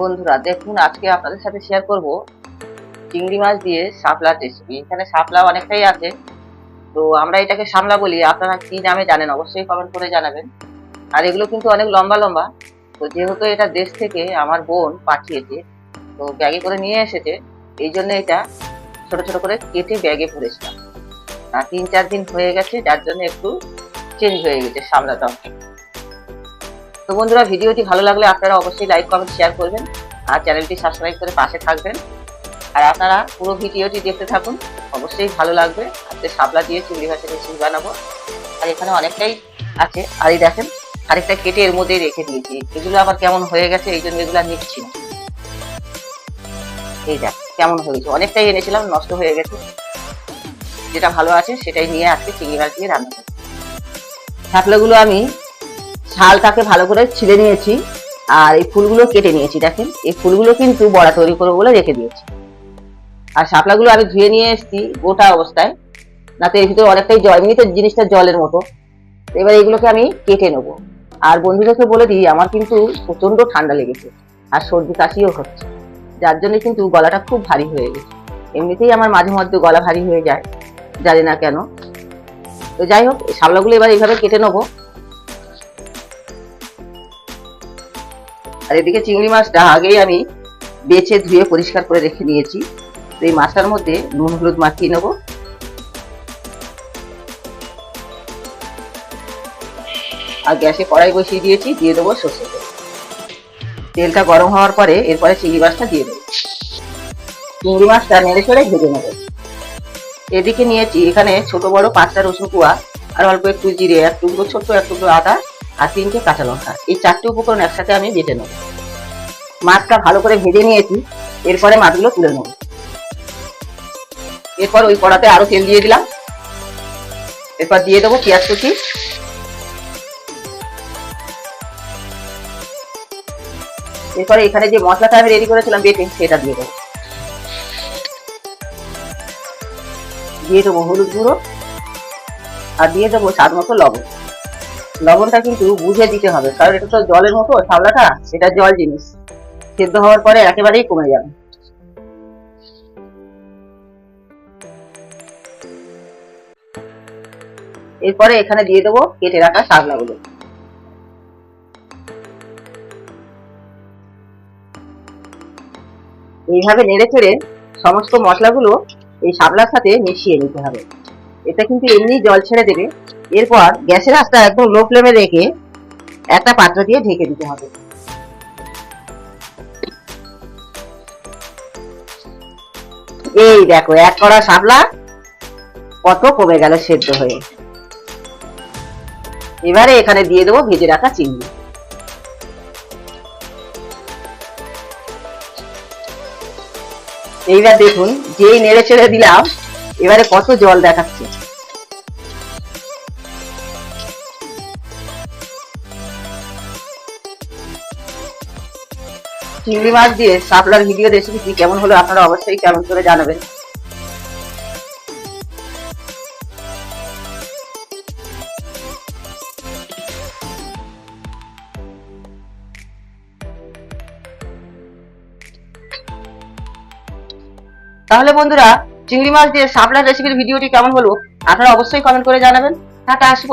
বন্ধুরা, দেখুন, আজকে আপনাদের সাথে শেয়ার করব চিংড়ি মাছ দিয়ে শাপলার রেসিপি এখানে শাপলা অনেকটাই আছে। তো আমরা এটাকে সামলা বলি, আপনারা কি নামে জানেন অবশ্যই কমেন্ট করে জানাবেন। আর এগুলো কিন্তু অনেক লম্বা লম্বা। তো যেহেতু এটা দেশ থেকে আমার বোন পাঠিয়েছে, তো ব্যাগে করে নিয়ে এসেছে, এই জন্য এটা ছোট ছোট করে কেটে ব্যাগে ভরেছিলাম। আর তিন চার দিন হয়ে গেছে, যার জন্য একটু চেঞ্জ হয়ে গেছে শামলাটাও তো বন্ধুরা, ভিডিওটি ভালো লাগলে আপনারা অবশ্যই লাইক কমেন্ট শেয়ার করবেন আর চ্যানেলটি সাবস্ক্রাইব করে পাশে থাকবেন। আর আপনারা পুরো ভিডিওটি দেখতে থাকুন, অবশ্যই ভালো লাগবে। আজকে শাপলা দিয়ে চিংড়ি মাছের রেসিপি বানাবো। আর এখানে অনেকটাই আছে। আর এই দেখেন, আরেকটা কেটে এর মধ্যেই রেখে দিয়েছি। এগুলো আবার কেমন হয়ে গেছে এই জন্য এগুলো নিচ্ছি না। এই দেখ, কেমন হয়েছে। অনেকটাই এনেছিলাম, নষ্ট হয়ে গেছে। যেটা ভালো আছে সেটাই নিয়ে আজকে চিংড়ি মাছ দিয়ে রান্না করব। শাপলাগুলো আমি ছালটাকে ভালো করে ছিলে নিয়েছি আর এই ফুলগুলো কেটে নিয়েছি, দেখেন। এই ফুলগুলো কিন্তু বড়া তৈরি করব বলে রেখে দিয়েছি। আর শাপলাগুলো আমি ধুয়ে নিয়ে এসেছি গোটা অবস্থায় না তো এর ভিতরে অনেকটাই জল, এমনিতে জিনিসটা জলের মতো। এবার এগুলোকে আমি কেটে নেব। আর বন্ধুদেরকে বলে দিই, আমার কিন্তু প্রচণ্ড ঠান্ডা লেগেছে আর সর্দি কাশিও হচ্ছে। যার জন্য কিন্তু গলাটা খুব ভারী হয়ে গেছে। এমনিতেই আমার মাঝে মধ্যে গলা ভারী হয়ে যায়, জানি না কেন। তো যাই হোক শাপলাগুলো এবার এইভাবে কেটে নেব। আর এদিকে চিংড়ি মাছটা আগেই আমি বেছে ধুয়ে পরিষ্কার করে রেখে নিয়েছি তো এই মাছটার মধ্যে নুন, হলুদ মাখিয়ে নেব। আর গ্যাসে কড়াই বসিয়ে দিয়েছি, দিয়ে দেবো সর্ষে তেল। তেলটা গরম হওয়ার পরে এরপরে চিংড়ি মাছটা দিয়ে দেবো। চিংড়ি মাছটা নেড়ে চড়ে ভেজে নেব। এদিকে নিয়েছি এখানে ছোট বড় পাঁচটা রসুন কুয়া, আর অল্প একটু জিরে, এক টুকরো, ছোট্ট এক টুকরো আদা আর তিনটে কাঁচা লঙ্কা। এই চারটে উপকরণ একসাথে আমি বেটে নেব। মাছটা ভালো করে ভেজে নিয়েছি। এরপরে মাছগুলো তুলে নেব। এরপর ওই কড়াতে আরও তেল দিয়ে দিলাম। এরপর দিয়ে দেবো পেঁয়াজ কুচি। এরপরে এখানে যে মশলাটা আমি রেডি করেছিলাম বেটে, সেটা দিয়ে দেবো। দিয়ে দেবো হলুদ গুঁড়ো। আর দিয়ে দেবো স্বাদ মতো লবণ। লবণটা কিন্তু বুঝে দিতে হবে, কারণ এটা তো জলের মতো শাওলাটা এটা জল জিনিস। সেদ্ধ হওয়ার পরে একেবারেই কমে যাবে। এরপরে এখানে দিয়ে দেবো কেটে রাখা শাপলাগুলো এইভাবে নেড়ে চেড়ে সমস্ত মশলাগুলো এই শাপলার সাথে মিশিয়ে নিতে হবে। এটা কিন্তু এমনি জল ছেড়ে দেবে। এরপর গ্যাসের আঁচটা একদম লো ফ্লেমে রেখে একটা পাত্র দিয়ে ঢেকে দিতে হবে। এই দেখো, এক কড়া শাপলা, কত কমে গেল সেদ্ধ হয়ে। এবারে এখানে দিয়ে দেবো ভেজে রাখা চিংড়ি। এইবার দেখুন, যেই নেড়ে ছেড়ে দিলাম, এবারে কত জল দেখাচ্ছে। চিংড়ি মাছ দিয়ে শাপলার ভিডিও রেসিপি কেমন হলো আপনারা অবশ্যই কেমন করে জানাবেন। তাহলে বন্ধুরা, চিংড়ি মাছ দিয়ে শাপলার রেসিপির ভিডিওটি কেমন হলো আপনারা অবশ্যই কমেন্ট করে জানাবেন। টাটা আসি